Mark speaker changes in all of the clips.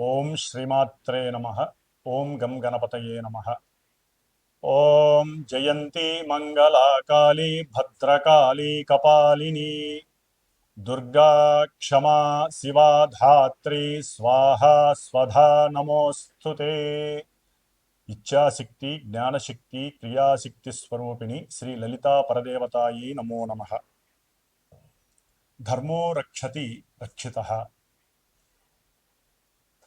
Speaker 1: ओम श्रीमात्रे नमः। ओम गम கணபதையே நம ஓம் जयंती मंगला काली भद्रकाली, कपालिनी, दुर्गा क्षमा, शिवा धात्री, स्वाहा, स्वधा, नमोऽस्तु ते। इच्छाशक्ति, ज्ञानशक्ति क्रियाशक्तिस्वरूपिणि श्रीललितापरदेवतायै नमो नमः। धर्मो रक्षति रक्षितः।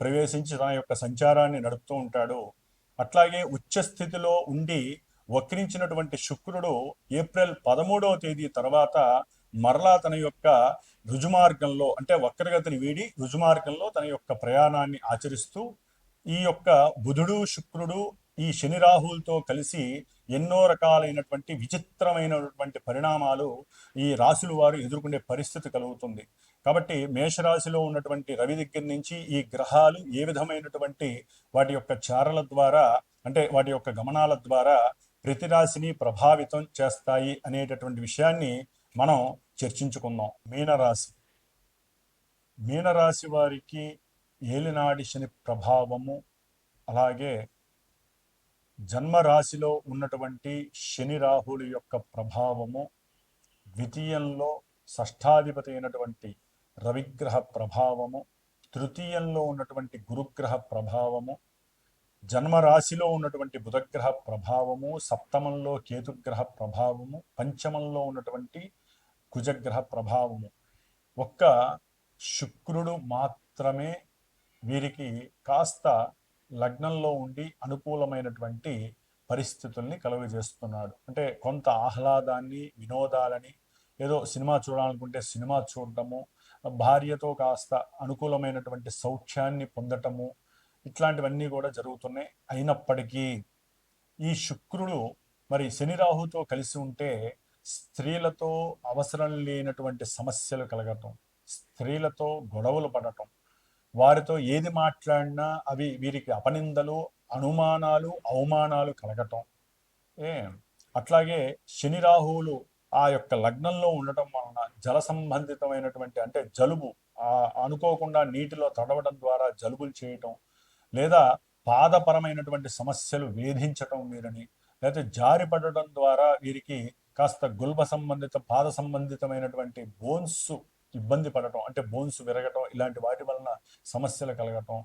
Speaker 1: ప్రవేశించి తన యొక్క సంచారాన్ని నడుపుతూ ఉంటాడు. అట్లాగే ఉచ్చస్థితిలో ఉండి వక్రించినటువంటి శుక్రుడు ఏప్రిల్ పదమూడవ తేదీ తర్వాత మరలా తన యొక్క రుజుమార్గంలో అంటే వక్రగతిని వీడి రుజుమార్గంలో తన యొక్క ప్రయాణాన్ని ఆచరిస్తూ ఈ యొక్క బుధుడు శుక్రుడు ఈ శని రాహులతో కలిసి ఎన్నో రకాలైనటువంటి విచిత్రమైనటువంటి పరిణామాలు ఈ రాశుల వారు ఎదుర్కొనే పరిస్థితి కలుగుతుంది. కాబట్టి మేషరాశిలో ఉన్నటువంటి రవి దగ్గర నుంచి ఈ గ్రహాలు ఏ విధమైనటువంటి వాటి యొక్క చారల ద్వారా అంటే వాటి యొక్క గమనాల ద్వారా ప్రతి రాశిని ప్రభావితం చేస్తాయి అనేటటువంటి విషయాన్ని మనం చర్చించుకుందాం. మీనరాశి. మీనరాశి వారికి ఏలినాడి శని ప్రభావము అలాగే జన్మరాశిలో ఉన్నటువంటి శని రాహులు యొక్క ప్రభావము ద్వితీయంలో షష్ఠాధిపతి అయినటువంటి రవిగ్రహ ప్రభావము తృతీయంలో ఉన్నటువంటి గురుగ్రహ ప్రభావము జన్మరాశిలో ఉన్నటువంటి బుధగ్రహ ప్రభావము సప్తమంలో కేతుగ్రహ ప్రభావము పంచమంలో ఉన్నటువంటి కుజగ్రహ ప్రభావము. ఒక్క శుక్రుడు మాత్రమే వీరికి కాస్త లగ్నంలో ఉండి అనుకూలమైనటువంటి పరిస్థితుల్ని కలుగజేస్తున్నాడు. అంటే కొంత ఆహ్లాదాన్ని వినోదాలని ఏదో సినిమా చూడాలనుకుంటే సినిమా చూడటము భార్యతో కాస్త అనుకూలమైనటువంటి సౌఖ్యాన్ని పొందటము ఇట్లాంటివన్నీ కూడా జరుగుతున్నాయి. అయినప్పటికీ ఈ శుక్రుడు మరి శని రాహుతో కలిసి ఉంటే స్త్రీలతో అవసరం లేనటువంటి సమస్యలు కలగటం స్త్రీలతో గొడవలు పడటం వారితో ఏది మాట్లాడినా అవి వీరికి అపనిందలు అనుమానాలు అవమానాలు కలగటం. ఏ అట్లాగే శని రాహువులు ఆ యొక్క లగ్నంలో ఉండటం వలన జల సంబంధితమైనటువంటి అంటే జలుబు అనుకోకుండా నీటిలో తడవడం ద్వారా జలుబులు చేయటం లేదా పాదపరమైనటువంటి సమస్యలు వేధించటం వీరిని లేకపోతే జారి పడటం ద్వారా వీరికి కాస్త గుల్బ సంబంధిత పాద సంబంధితమైనటువంటి బోన్స్ ఇబ్బంది పడటం అంటే బోన్స్ విరగటం ఇలాంటి వాటి వలన సమస్యలు కలగటం.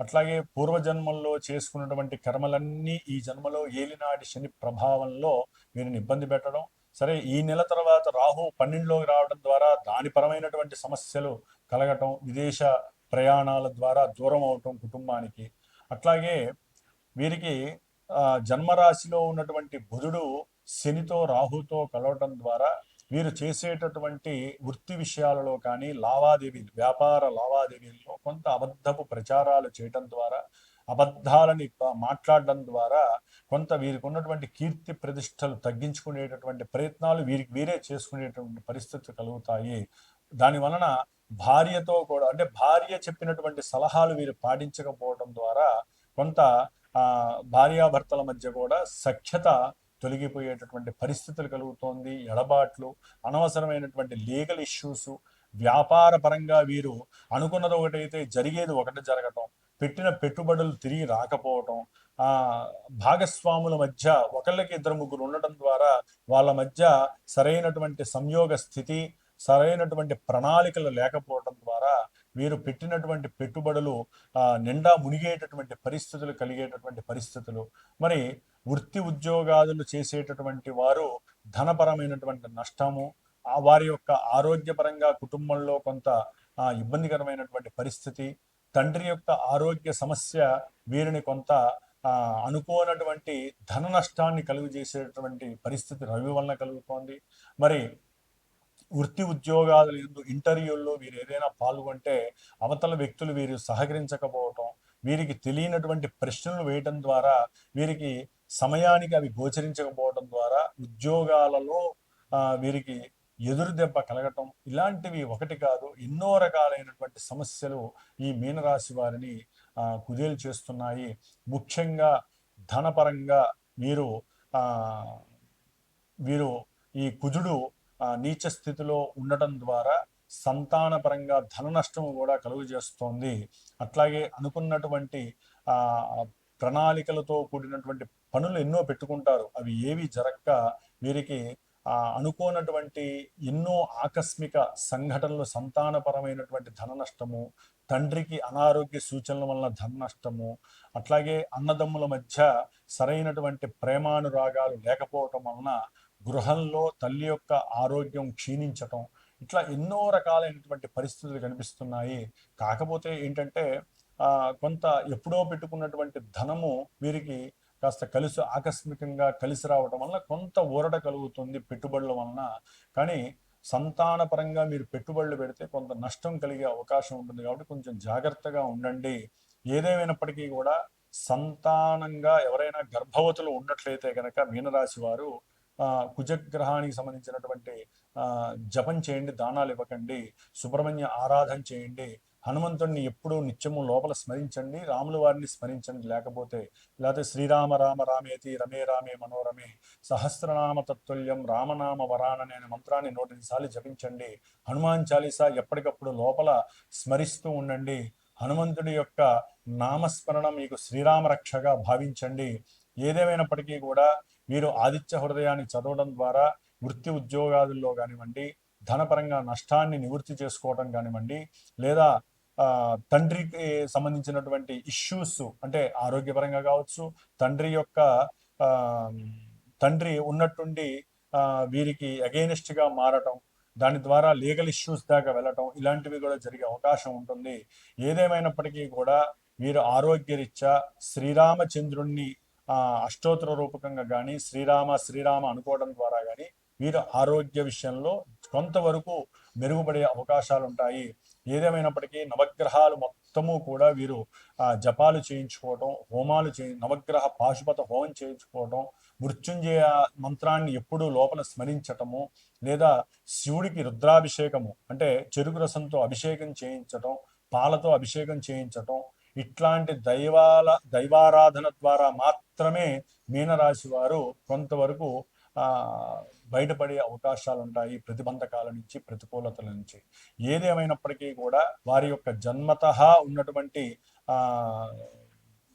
Speaker 1: అట్లాగే పూర్వజన్మల్లో చేసుకున్నటువంటి కర్మలన్నీ ఈ జన్మలో ఏలినాటి శని ప్రభావంలో వీరిని ఇబ్బంది పెట్టడం సరే ఈ నెల తర్వాత రాహు పన్నెండులోకి రావడం ద్వారా దాని పరమైనటువంటి సమస్యలు కలగటం విదేశ ప్రయాణాల ద్వారా దూరం అవటం కుటుంబానికి. అట్లాగే వీరికి జన్మరాశిలో ఉన్నటువంటి బుధుడు శనితో రాహుతో కలవటం ద్వారా వీరు చేసేటటువంటి వృత్తి విషయాలలో కానీ లావాదేవీలు వ్యాపార లావాదేవీల్లో కొంత అబద్ధపు ప్రచారాలు చేయటం ద్వారా అబద్ధాలని మాట్లాడడం ద్వారా కొంత వీరికి ఉన్నటువంటి కీర్తి ప్రతిష్టలు తగ్గించుకునేటటువంటి ప్రయత్నాలు వీరికి వీరే చేసుకునేటువంటి పరిస్థితులు కలుగుతాయి. దాని వలన భార్యతో కూడా అంటే భార్య చెప్పినటువంటి సలహాలు వీరు పాటించకపోవడం ద్వారా కొంత ఆ భార్యాభర్తల మధ్య కూడా సఖ్యత తొలగిపోయేటటువంటి పరిస్థితులు కలుగుతోంది. ఎడబాట్లు అనవసరమైనటువంటి లీగల్ ఇష్యూస్ వ్యాపార పరంగా వీరు అనుకున్నది ఒకటైతే జరిగేది ఒకటి జరగటం. పెట్టిన పెట్టుబడులు తిరిగి రాకపోవటం ఆ భాగస్వాముల మధ్య ఒకళ్ళకి ఇద్దరు ముగ్గురు ఉండటం ద్వారా వాళ్ళ మధ్య సరైనటువంటి సంయోగ స్థితి సరైనటువంటి ప్రణాళికలు లేకపోవటం ద్వారా వీరు పెట్టినటువంటి పెట్టుబడులు ఆ, నిండా మునిగేటటువంటి పరిస్థితులు కలిగేటటువంటి పరిస్థితులు. మరి వృత్తి ఉద్యోగాదులు చేసేటటువంటి వారు ధనపరమైనటువంటి నష్టము ఆ వారి యొక్క ఆరోగ్యపరంగా కుటుంబంలో కొంత ఇబ్బందికరమైనటువంటి పరిస్థితి తండ్రి యొక్క ఆరోగ్య సమస్య వీరిని కొంత అనుకోనటువంటి ధన నష్టాన్ని కలుగు చేసేటువంటి పరిస్థితి రవి వలన కలుగుతోంది. మరి వృత్తి ఉద్యోగాలు ఎందు ఇంటర్వ్యూల్లో వీరు ఏదైనా పాల్గొంటే అవతల వ్యక్తులు వీరు సహకరించకపోవటం వీరికి తెలియనటువంటి ప్రశ్నలు వేయటం ద్వారా వీరికి సమయానికి అవి గోచరించకపోవడం ద్వారా ఉద్యోగాలలో వీరికి ఎదురు దెబ్బ కలగటం ఇలాంటివి ఒకటి కాదు ఎన్నో రకాలైనటువంటి సమస్యలు ఈ మీనరాశి వారిని కుదేలు చేస్తున్నాయి. ముఖ్యంగా ధనపరంగా వీరు వీరు ఈ కుజుడు నీచ స్థితిలో ఉండటం ద్వారా సంతానపరంగా ధన నష్టం కూడా కలుగు చేస్తోంది అట్లాగే అనుకున్నటువంటి ప్రణాళికలతో కూడినటువంటి పనులు ఎన్నో పెట్టుకుంటారు. అవి ఏవి జరక్క వీరికి అనుకోనటువంటి ఎన్నో ఆకస్మిక సంఘటనలు సంతానపరమైనటువంటి ధన నష్టము తండ్రికి అనారోగ్య సూచనల వలన ధన నష్టము అట్లాగే అన్నదమ్ముల మధ్య సరైనటువంటి ప్రేమానురాగాలు లేకపోవటం వలన గృహంలో తల్లి యొక్క ఆరోగ్యం క్షీణించటం ఇట్లా ఎన్నో రకాలైనటువంటి పరిస్థితులు కనిపిస్తున్నాయి. కాకపోతే ఏంటంటే కొంత ఎప్పుడో పెట్టుకున్నటువంటి ధనము వీరికి కాస్త కలిసి ఆకస్మికంగా కలిసి రావడం వలన కొంత ఊరట కలుగుతుంది పెట్టుబడుల వలన. కానీ సంతానపరంగా మీరు పెట్టుబడులు పెడితే కొంత నష్టం కలిగే అవకాశం ఉంటుంది కాబట్టి కొంచెం జాగ్రత్తగా ఉండండి. ఏదేమైనప్పటికీ కూడా సంతానంగా ఎవరైనా గర్భవతులు ఉన్నట్లయితే కనుక మీనరాశి వారు కుజగ్రహానికి సంబంధించినటువంటి జపం చేయండి దానాలు ఇవ్వకండి సుబ్రహ్మణ్య ఆరాధన చేయండి హనుమంతుడిని ఎప్పుడూ నిత్యము లోపల స్మరించండి రాముల వారిని స్మరించండి. లేకపోతే లేకపోతే శ్రీరామ రామ రామేతి రమే రామే మనోరమే సహస్రనామ తత్తుల్యం రామనామ వరాననే మంత్రాన్ని నూట సార్లు జపించండి. హనుమాన్ చాలీసా ఎప్పటికప్పుడు లోపల స్మరిస్తూ ఉండండి. హనుమంతుడి యొక్క నామస్మరణ మీకు శ్రీరామ రక్షగా భావించండి. ఏదేమైనప్పటికీ కూడా మీరు ఆదిత్య హృదయాన్ని చదవడం ద్వారా వృత్తి ఉద్యోగాదుల్లో కానివ్వండి ధనపరంగా నష్టాన్ని నివృత్తి చేసుకోవడం కానివ్వండి లేదా తండ్రికి సంబంధించినటువంటి ఇష్యూస్ అంటే ఆరోగ్యపరంగా కావచ్చు తండ్రి యొక్క ఆ, తండ్రి ఉన్నట్టుండి వీరికి అగెయినిస్ట్గా మారటం దాని ద్వారా లీగల్ ఇష్యూస్ దాకా వెళ్ళటం ఇలాంటివి కూడా జరిగే అవకాశం ఉంటుంది. ఏదేమైనప్పటికీ కూడా వీరు ఆరోగ్యరీత్యా శ్రీరామచంద్రుణ్ణి అష్టోత్తర రూపకంగా కానీ శ్రీరామ శ్రీరామ అనుకోవడం ద్వారా కానీ వీరు ఆరోగ్య విషయంలో కొంతవరకు మెరుగుపడే అవకాశాలు ఉంటాయి ఏదేమైనప్పటికీ నవగ్రహాలు మొత్తము కూడా వీరు ఆ, జపాలు చేయించుకోవటం హోమాలు చే నవగ్రహ పాశుపత హోమం చేయించుకోవటం మృత్యుంజయ మంత్రాన్ని ఎప్పుడూ లోపల స్మరించటము లేదా శివుడికి రుద్రాభిషేకము అంటే చెరుకు రసంతో అభిషేకం చేయించటం పాలతో అభిషేకం చేయించటం ఇట్లాంటి దైవాల దైవారాధన ద్వారా మాత్రమే మీనరాశి వారు కొంతవరకు ఆ బయటపడే అవకాశాలు ఉంటాయి ప్రతిబంధకాల నుంచి ప్రతికూలతల నుంచి ఏదేమైనప్పటికీ కూడా వారి యొక్క జన్మత ఉన్నటువంటి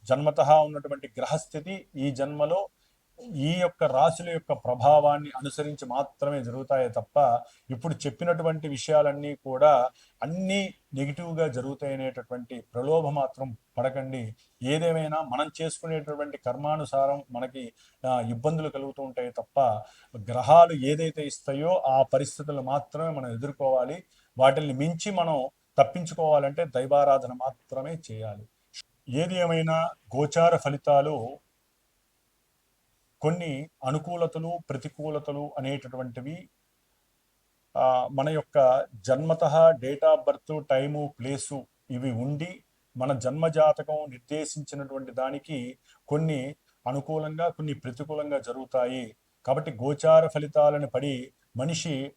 Speaker 1: జన్మత ఉన్నటువంటి గ్రహస్థితి ఈ జన్మలో ఈ యొక్క రాశుల యొక్క ప్రభావాన్ని అనుసరించి మాత్రమే జరుగుతాయే తప్ప ఇప్పుడు చెప్పినటువంటి విషయాలన్నీ కూడా అన్నీ నెగిటివ్గా జరుగుతాయనేటటువంటి ప్రలోభ మాత్రం పడకండి. ఏదేమైనా మనం చేసుకునేటటువంటి కర్మానుసారం మనకి ఇబ్బందులు కలుగుతూ ఉంటాయి తప్ప గ్రహాలు ఏదైతే ఇస్తాయో ఆ పరిస్థితులు మాత్రమే మనం ఎదుర్కోవాలి. వాటిని మించి మనం తప్పించుకోవాలంటే దైవారాధన మాత్రమే చేయాలి. ఏది ఏమైనా గోచార ఫలితాలు కొన్ని అనుకూలతలు ప్రతికూలతలు అనేటటువంటివి మన యొక్క జన్మత date of birth time place ఇవి ఉండి మన జన్మ జాతకం నిర్దేశించినటువంటి దానికి కొన్ని అనుకూలంగా కొన్ని ప్రతికూలంగా జరుగుతాయి. కాబట్టి గోచార ఫలితాలను పడి మనిషి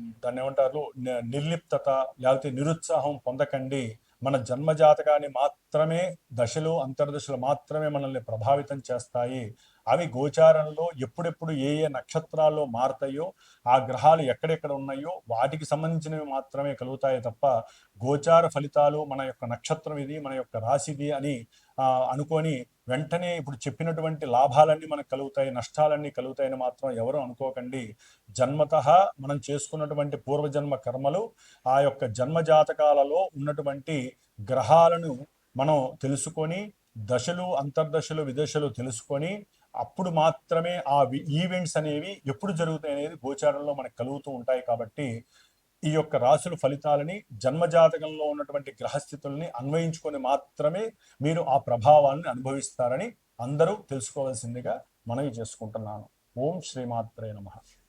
Speaker 1: దాన్ని ఏమంటారు? ని- నిర్లిప్తత లేకపోతే నిరుత్సాహం పొందకండి. మన జన్మ జాతకాన్ని మాత్రమే దశలు అంతర్దశలు మాత్రమే మనల్ని ప్రభావితం చేస్తాయి. అవి గోచారంలో ఎప్పుడెప్పుడు ఏ ఏ నక్షత్రాల్లో మారుతాయో ఆ గ్రహాలు ఎక్కడెక్కడ ఉన్నాయో వాటికి సంబంధించినవి మాత్రమే కలుగుతాయి తప్ప గోచార ఫలితాలు మన యొక్క నక్షత్రం ఇది మన యొక్క రాశిది అని అనుకొని వెంటనే ఇప్పుడు చెప్పినటువంటి లాభాలన్నీ మనకు కలుగుతాయి నష్టాలన్నీ కలుగుతాయని మాత్రం ఎవరు అనుకోకండి. జన్మత మనం చేసుకున్నటువంటి పూర్వజన్మ కర్మలు ఆ యొక్క జన్మ జాతకాలలో ఉన్నటువంటి గ్రహాలను మనం తెలుసుకొని దశలు అంతర్దశలు విదశలు తెలుసుకొని అప్పుడు మాత్రమే ఆ వి- ఈవెంట్స్ అనేవి ఎప్పుడు జరుగుతాయి అనేది గోచారంలో మనకు కలుగుతూ ఉంటాయి కాబట్టి ఈ యొక్క రాశుల ఫలితాలని జన్మజాతకంలో ఉన్నటువంటి గ్రహస్థితుల్ని అన్వయించుకొని మాత్రమే మీరు ఆ ప్రభావాన్ని అనుభవిస్తారని అందరూ తెలుసుకోవాల్సిందిగా మనవి చేసుకుంటున్నాను. ఓం శ్రీమాత్రే నమః.